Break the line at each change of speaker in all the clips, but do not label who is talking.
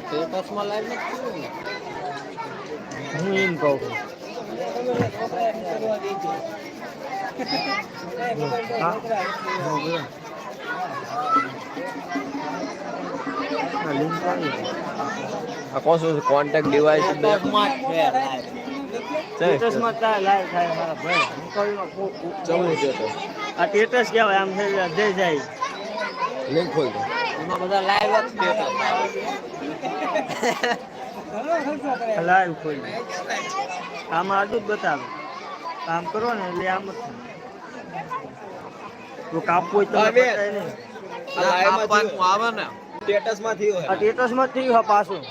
સ્ટેટસમાં live
હું એમ છું
કોણ શું કોન્ટેક્ટ ડિવાઇસ
સ્ટેટસમાં તા લાઈવ થાય મારા ભાઈ કોક-
ચમનું છે. તો
આ ટેટસ કહેવાય આમ થઈ જાય જાય.
લિંક ખોલ દો. એમાં બધા લાઈવ જ
લાઈવ ખોલ આમાં આટલું જ બતાવે. કામ કરો ને એટલે આમ જ તો કાપવું હોય તો
હા,
નહીં.
આપવાનું આવે ને. સ્ટેટસમાં થયું
આ સ્ટેટસમાં જ થયું હા પાછું.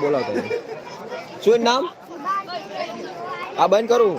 બોલાવતા શું નામ? આ બંધ કરું.